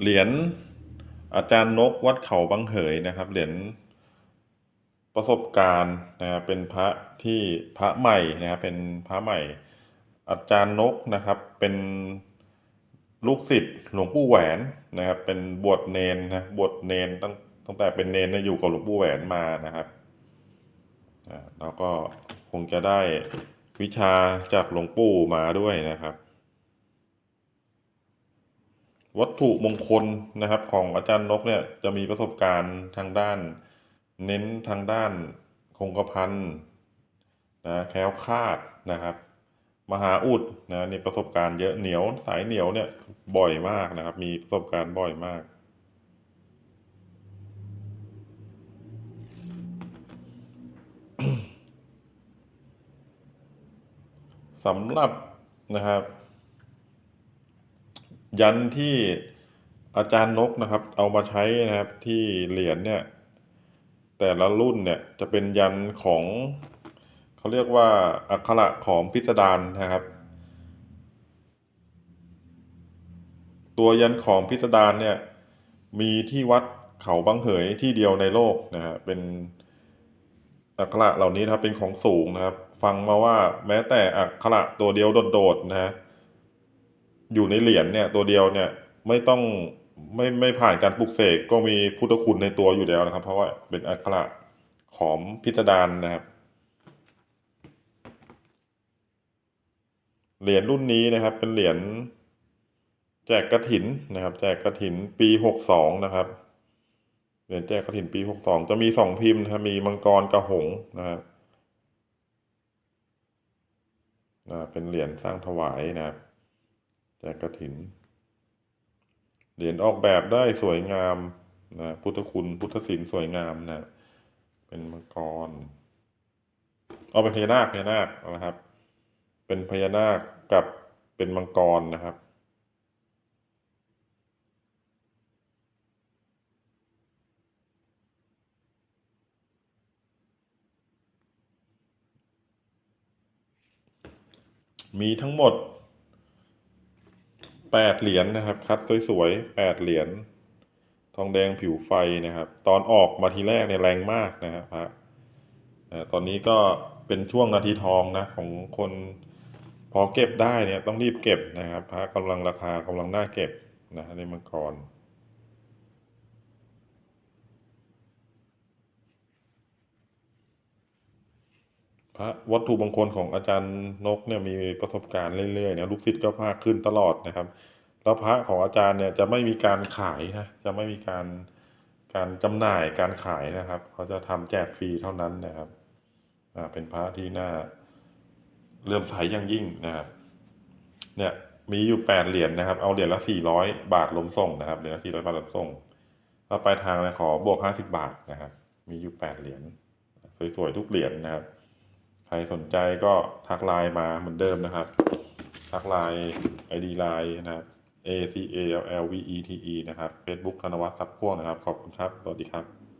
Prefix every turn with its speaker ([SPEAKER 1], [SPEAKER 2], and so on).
[SPEAKER 1] เหรียญอาจารย์นกวัดเขาบางเหยนะครับ เหรียญประสบการณ์นะครับเป็นพระที่พระใหม่นะครับเป็นพระใหม่ อาจารย์นกนะครับ เป็นลูกศิษย์หลวงปู่แหวนนะครับ เป็นบวชเนนนะบวชเนนตั้งตั้งแต่เป็นเนนเนี่ยอยู่กับหลวงปู่แหวนมานะครับอ่าแล้วก็คงจะได้วิชาจากหลวงปู่มาด้วยนะครับ วัตถุมงคลนะครับของอาจารย์นกเนี่ยจะมีประสบการณ์ทางด้าน เน้นทางด้านคงกระพันนะแคล้วคาดนะครับ มหาอุดนะนี่ประสบการณ์เยอะเหนียวสายเหนียวเนี่ยบ่อยมากนะครับ มีประสบการณ์บ่อยมากสำหรับนะครับ ยันที่อาจารย์นกนะครับ เอามาใช้นะครับที่เหรียญเนี่ย แต่ละรุ่นเนี่ยจะเป็นยันของเขาเรียกว่าอักขระของพิสดารนะครับ ตัวยันของพิสดารเนี่ย มีที่วัดเขาบางเหยที่เดียวในโลกนะฮะเป็นอักขระเหล่านี้นะครับเป็นของสูงนะครับ ฟังมาว่าแม้แต่อักขระตัวเดียวโดดๆนะฮะ อยู่ในเหรียญเนี่ยตัวเดียวเนี่ยไม่ต้องไม่ไม่ผ่านการปลุกเสกก็มีพุทธคุณในตัวอยู่แล้วนะครับ เพราะว่าเป็นอักขระของพิสดารนะครับเหรียญรุ่นนี้นะครับ เป็นเหรียญแจกกระถินนะครับ แจกกระถินปีหกสองนะครับเหรียญแจกกระถินปีหกสองจะมีสองพิมพ์นะครับมีมังกรกระหงนะครับเป็นเหรียญสร้างถวายนะครับ แจกกระถิน เหรียญออกแบบได้สวยงามนะพุทธคุณพุทธศิลป์สวยงามนะ เป็นมังกรเอาเป็นพญานาคพญานาคนะครับ เป็นพญานาคกับเป็นมังกรนะครับมีทั้งหมด แปดเหรียญนะครับ คัดสวยๆแปดเหรียญทองแดงผิวไฟนะครับ ตอนออกมาทีแรกเนี่ยแรงมากนะครับพระตอนนี้ก็เป็นช่วงนาทีทองนะของคนพอเก็บได้เนี่ยต้องรีบเก็บนะครับพระกำลังราคากำลังน่าเก็บนะในมังกร พระวัตถุมงคลของอาจารย์นกเนี่ยมีประสบการณ์เรื่อยๆเนะลูกศิษย์ก็มากขึ้นตลอดนะครับ แล้วพระของอาจารย์เนี่ยจะไม่มีการขายนะจะไม่มีการการจำหน่ายการขายนะครับ เขาจะทำแจกฟรีเท่านั้นนะครับอ่าเป็นพระที่น่าเลื่อมใสอย่างยิ่งนะครับ เนี่ยมีอยู่แปดเหรียญนะครับ เอาเหรียญละสี่ร้อยบาทลมส่งนะครับเหรียญละสี่ร้อยบาทลมส่งแล้วปลายทางเนี่ยขอบวกห้าสิบบาทนะครับ มีอยู่แปดเหรียญสวยๆทุกเหรียญนะครับ รสนใจก็ทักไลน์มาเหมือนเดิมนะครับ ทักไลน์ ID ไลน์นะครับ A C A L L V E T E นะครับ Facebook ธนวัฒน์ซับพ่วงนะครับ ขอบคุณครับ สวัสดีครับ